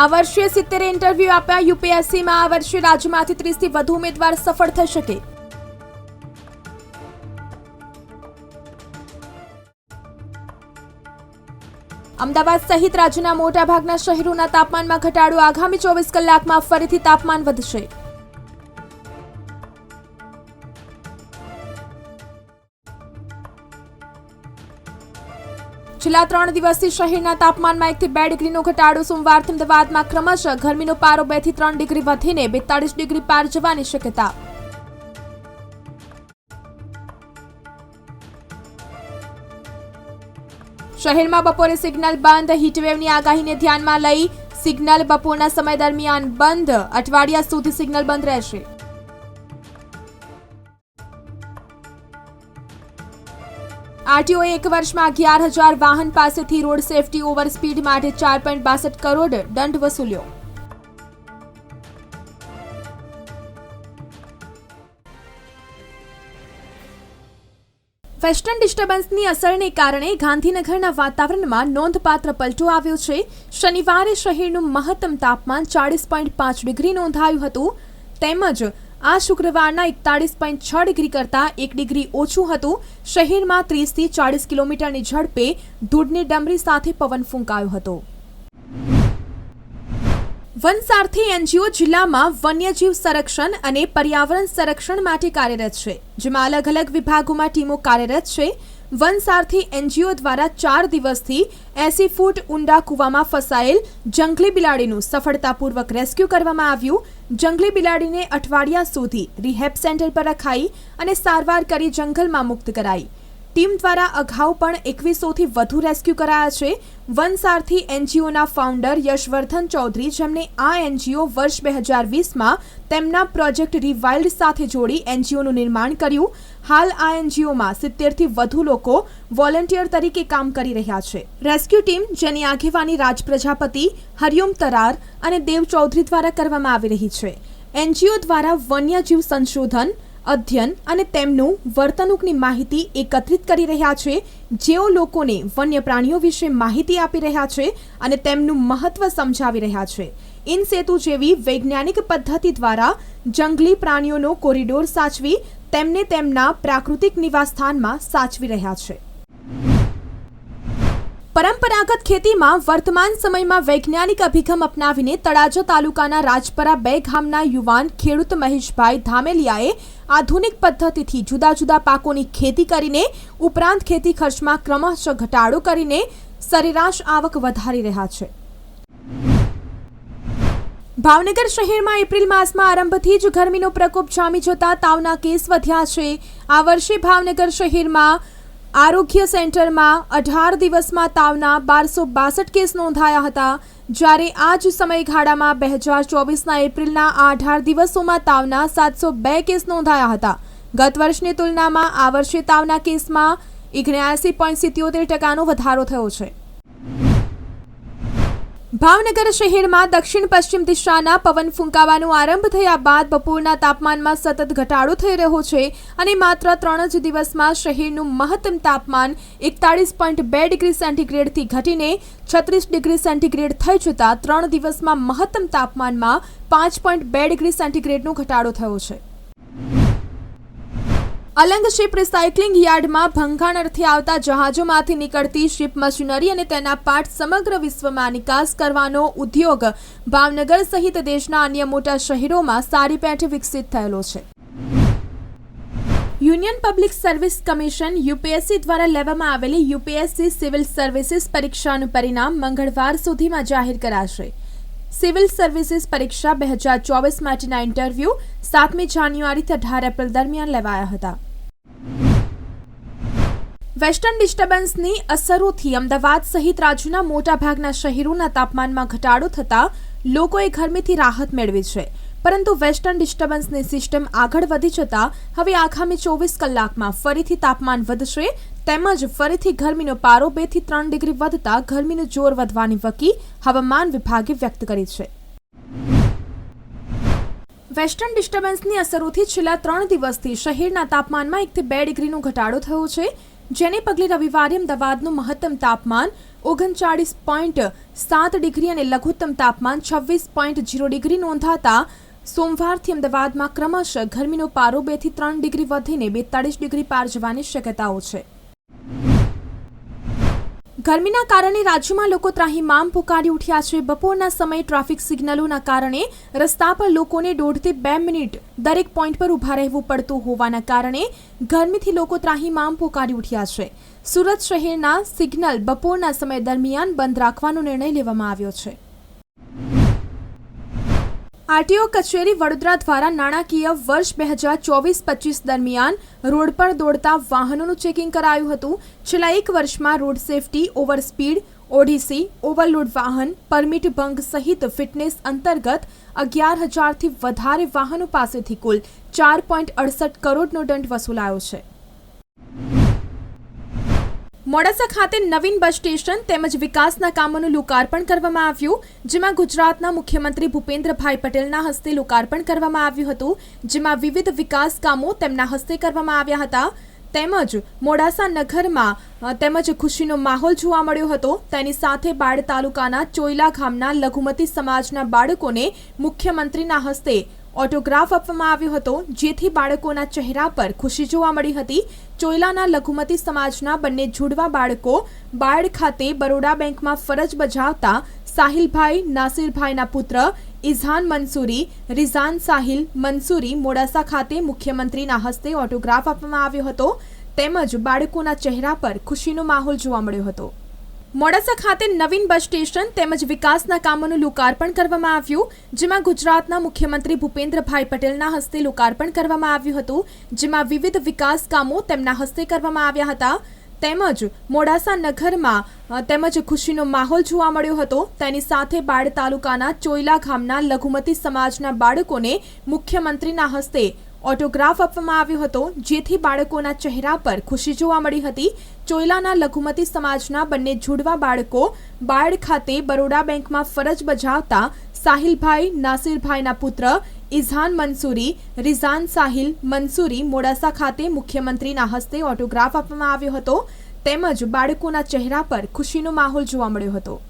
આ વર્ષે સિત્તેર ઇન્ટરવ્યૂ આપ્યા યુપીએસસીમાં, આ વર્ષે રાજ્યમાંથી ત્રીસથી વધુ ઉમેદવાર સફળ થઈ શકે. અમદાવાદ સહિત રાજ્યના મોટાભાગના શહેરોના તાપમાનમાં ઘટાડો આગામી ચોવીસ કલાકમાં ફરીથી તાપમાન વધશે. છેલ્લા ત્રણ દિવસથી શહેરના તાપમાનમાં એકથી બે ડિગ્રીનો ઘટાડો સોમવારથી અમદાવાદમાં ક્રમશઃ ગરમીનો પારો બેથી ત્રણ ડિગ્રી વધીને બેતાળીસ ડિગ્રી પાર જવાની શક્યતા. શહેરમાં બપોરે સિગ્નલ બંધ, હીટવેવની આગાહીને ધ્યાનમાં લઈ સિગ્નલ બપોરના સમય દરમિયાન બંધ. અઠવાડિયા સુધી સિગ્નલ બંધ રહેશે. આરટીઓએ એક વર્ષમાં અગિયાર હજાર વાહન પાસેથી રોડ સેફટી ઓવર સ્પીડ માટે ચાર પોઈન્ટ બાસઠ કરોડ દંડ વસૂલ્યો. વેસ્ટર્ન ડિસ્ટર્બન્સની અસરને કારણે ગાંધીનગરના વાતાવરણમાં નોંધપાત્ર પલટો આવ્યો છે. શનિવારે શહેરનું મહત્તમ તાપમાન ચાળીસ પોઈન્ટ પાંચ ડિગ્રી નોંધાયું હતું. તેમજ આ શુક્રવારના એકતાળીસ પોઈન્ટ છ ડિગ્રી કરતાં એક ડિગ્રી ઓછું હતું. શહેરમાં ત્રીસથી ચાળીસ કિલોમીટરની ઝડપે ધૂળની ડમરી સાથે પવન ફૂંકાયો હતો. વનસારથી એનજીઓ જિલ્લામાં વન્યજીવ સંરક્ષણ અને પર્યાવરણ સંરક્ષણ માટે કાર્યરત છે, જેમાં અલગ અલગ વિભાગોમાં ટીમો કાર્યરત છે. વનસારથી એનજીઓ દ્વારા ચાર દિવસથી એસી ફૂટ ઊંડા કૂવામાં ફસાયેલ જંગલી બિલાડીનું સફળતાપૂર્વક રેસ્ક્યુ કરવામાં આવ્યું. જંગલી બિલાડીને અઠવાડિયા સુધી રિહેબ સેન્ટર પર રખાઈ અને સારવાર કરી જંગલમાં મુક્ત કરાઈ. ટીમ દ્વારા અગાઉ પણ એકવીસોથી વધુ રેસ્ક્યુ કરાયા છે. વનસારથી એનજીઓના ફાઉન્ડર યશવર્ધન ચૌધરી જેમણે આ એનજીઓ વર્ષ બે હજાર વીસમાં તેમના પ્રોજેક્ટ રિવાઇલ્ડ સાથે જોડી એનજીઓનું નિર્માણ કર્યું. હાલ આ એનજીઓમાં સિત્તેરથી વધુ લોકો વોલેન્ટિયર તરીકે કામ કરી રહ્યા છે. રેસ્ક્યુ ટીમ, જેની આગેવાની રાજ પ્રજાપતિ હરિઓમ તરાર અને દેવ ચૌધરી દ્વારા કરવામાં આવી રહી છે. એનજીઓ દ્વારા વન્યજીવ સંશોધન અધ્યયન અને તેમનું વર્તણૂકની માહિતી એકત્રિત કરી રહ્યા છે. જેઓ લોકોને વન્ય પ્રાણીઓ વિશે માહિતી આપી રહ્યા છે અને તેમનું મહત્વ સમજાવી રહ્યા છે. ઇન સેતુ જેવી વૈજ્ઞાનિક પદ્ધતિ દ્વારા જંગલી પ્રાણીઓનો કોરિડોર સાચવી તેમને તેમના પ્રાકૃતિક નિવાસસ્થાનમાં સાચવી રહ્યા છે. પરંપરાગત ખેતીમાં વર્તમાન સમયમાં વૈજ્ઞાનિક અભિગમ અપનાવીને તળાજા તાલુકાના રાજપરા બે ગામના યુવાન ખેડૂત મહેશભાઈ ધામેલિયાએ આધુનિક પદ્ધતિથી જુદા જુદા પાકોની ખેતી કરીને ઉપરાંત ખેતી ખર્ચમાં ક્રમશઃ ઘટાડો કરીને સરેરાશ આવક વધારી રહ્યા છે. ભાવનગર શહેરમાં એપ્રિલ માસમાં આરંભથી જ ગરમીનો પ્રકોપ જામી જતા તાવના કેસ વધ્યા છે. આ વર્ષે ભાવનગર શહેરમાં આરોગ્ય સેન્ટરમાં અઢાર દિવસમાં તાવના બારસો બાસઠ કેસ નોંધાયા હતા, જ્યારે આ જ સમયગાળામાં બે હજાર ચોવીસના એપ્રિલના આ અઢાર દિવસોમાં તાવના સાતસો બે કેસ નોંધાયા હતા. ગત વર્ષની તુલનામાં આ વર્ષે તાવના કેસમાં ઓગણ્યાસી પોઈન્ટ સિત્યોતેર ટકાનો વધારો થયો છે. ભાવનગર શહેરમાં દક્ષિણ પશ્ચિમ દિશાના પવન ફૂંકાવાનો આરંભ થયા બાદ બપોરના તાપમાનમાં સતત ઘટાડો થઈ રહ્યો છે અને માત્ર ત્રણ જ દિવસમાં શહેરનું મહત્તમ તાપમાન એકતાળીસ પોઈન્ટ બે ડિગ્રી સેન્ટીગ્રેડથી ઘટીને છત્રીસ ડિગ્રી સેન્ટીગ્રેડ થઈ જતાં ત્રણ દિવસમાં મહત્તમ તાપમાનમાં પાંચ પોઈન્ટ બે ડિગ્રી સેન્ટીગ્રેડનો ઘટાડો થયો છે. અલંગ શિપ રિસાયકલિંગ યાર્ડમાં અર્થે આવતા જહાજોમાંથી નીકળતી શિપ મશીનરી અને તેના પાર્ટ સમગ્ર વિશ્વમાં નિકાસ કરવાનો ઉદ્યોગ ભાવનગર સહિત દેશના અન્ય મોટા શહેરોમાં સારી પેઠે વિકસિત થયેલો છે. Union Public Service Commission UPSC દ્વારા લેવામાં આવેલી યુપીએસસી સિવિલ સર્વિસીસ પરીક્ષાનું પરિણામ મંગળવાર સુધીમાં જાહેર કરાશે. સિવિલ સર્વિસીસ પરીક્ષા બે હજાર ચોવીસ માટેના ઇન્ટરવ્યૂ સાતમી જાન્યુઆરીથી અઢાર એપ્રિલ દરમિયાન લેવાયા હતા. વેસ્ટર્ન ડિસ્ટર્બન્સની અસરોથી અમદાવાદ સહિત રાજ્યના મોટાભાગના શહેરોના તાપમાનમાં ઘટાડો થતાં લોકોએ ગરમીથી રાહત મેળવી છે. પરંતુ વેસ્ટર્ન ડિસ્ટર્બન્સની સિસ્ટમ આગળ વધી જતાં હવે આગામી ચોવીસ કલાકમાં ફરીથી તાપમાન વધશે તેમજ ફરીથી ગરમીનો પારો બેથી ત્રણ ડિગ્રી વધતા ગરમીનું જોર વધવાની વકી હવામાન વિભાગે વ્યક્ત કરી છે. વેસ્ટર્ન ડિસ્ટર્બન્સની અસરોથી છેલ્લા ત્રણ દિવસથી શહેરના તાપમાનમાં એકથી બે ડિગ્રીનો ઘટાડો થયો છે. જેને પગલે રવિવારે અમદાવાદનું મહત્તમ તાપમાન ઓગણચાળીસ પોઈન્ટ સાત ડિગ્રી અને લઘુત્તમ તાપમાન છવ્વીસ પોઈન્ટ જીરો ડિગ્રી નોંધાતા સોમવારથી અમદાવાદમાં ક્રમશઃ ગરમીનો પારો બેથી ત્રણ ડિગ્રી વધીને બેતાળીસ ડિગ્રી પાર જવાની શક્યતાઓ છે. ગરમીના કારણે રાજ્યમાં લોકો ત્રાહિમામ પુકારી ઉઠ્યા છે. બપોરના સમયે ટ્રાફિક સિગ્નલોના કારણે રસ્તા પર લોકોને દોઢથી બે મિનિટ દરેક પોઈન્ટ પર ઊભા રહેવું પડતું હોવાના કારણે ગરમીથી લોકો ત્રાહિમામ પુકારી ઉઠ્યા છે. સુરત શહેરના સિગ્નલ બપોરના સમય દરમિયાન બંધ રાખવાનો નિર્ણય લેવામાં આવ્યો છે. આરટીઓ કચેરી વડોદરા દ્વારા નાણાકીય વર્ષ બે હજાર ચોવીસ પચીસ દરમિયાન રોડ પર દોડતા વાહનોનું ચેકિંગ કરાયું હતું. છેલ્લા એક વર્ષમાં road safety over speed ODC, overload વાહન, પરમિટ ભંગ સહિત ફિટનેસ અંતર્ગત અગિયાર હજારથી વધારે વાહનો પાસેથી કુલ ચાર પોઈન્ટ અડસઠ કરોડનો દંડ વસૂલાયો છે. મોડાસા ખાતે નવીન બસ સ્ટેશન તેમજ વિકાસના કામોનું લોકાર્પણ કરવામાં આવ્યું, જેમાં ગુજરાતના મુખ્યમંત્રી ભૂપેન્દ્રભાઈ પટેલના હસ્તે લોકાર્પણ કરવામાં આવ્યું હતું, જેમાં વિવિધ વિકાસ કામો તેમના હસ્તે કરવામાં આવ્યા હતા. તેમજ મોડાસા નગરમાં તેમજ ખુશીનો માહોલ જોવા મળ્યો હતો. તેની સાથે બાળ તાલુકાના ચોયલા ગામના લઘુમતી સમાજના બાળકોને મુખ્યમંત્રીના હસ્તે ઓટોગ્રાફ આપવામાં આવ્યો હતો, જેથી બાળકોના ચહેરા પર ખુશી જોવા મળી હતી. ચોયલાના લઘુમતી સમાજના બંને જુડવા બાળકો બાળ ખાતે બરોડા બેંકમાં ફરજ બજાવતા સાહિલભાઈ, નાસિરભાઈના પુત્ર ઇઝહાન મંસૂરી, રિઝાન સાહિલ મંસૂરી મોડાસા ખાતે મુખ્યમંત્રીના હસ્તે ઓટોગ્રાફ આપવામાં આવ્યો હતો. તેમજ બાળકોના ચહેરા પર ખુશીનો માહોલ જોવા મળ્યો હતો. મોડાસા ખાતે નવીન બસ સ્ટેશન તેમજ વિકાસના કામોનું લોકાર્પણ કરવામાં આવ્યું, જેમાં ગુજરાતના મુખ્યમંત્રી ભૂપેન્દ્રભાઈ પટેલના હસ્તે લોકાર્પણ કરવામાં આવ્યું હતું, જેમાં વિવિધ વિકાસ કામો તેમના હસ્તે કરવામાં આવ્યા હતા. તેમજ મોડાસા નગરમાં તેમજ ખુશીનો માહોલ જોવા મળ્યો હતો. તેની સાથે બાળ તાલુકાના ચોયલા ગામના લઘુમતી સમાજના બાળકોને મુખ્યમંત્રીના હસ્તે ઓટોગ્રાફ આપવામાં આવ્યો હતો, જેથી બાળકોના ચહેરા પર ખુશી જોવા મળી હતી. ચોયલાના લઘુમતી સમાજના બંને જુડવા બાળકો બાળ ખાતે બરોડા બેંકમાં ફરજ બજાવતા સાહિલભાઈ, નાસિરભાઈના પુત્ર ઇઝહાન મંસૂરી, રિઝાન સાહિલ મંસૂરી મોડાસા ખાતે મુખ્યમંત્રીના હસ્તે ઓટોગ્રાફ આપવામાં આવ્યો હતો. તેમજ બાળકોના ચહેરા પર ખુશીનો માહોલ જોવા મળ્યો હતો.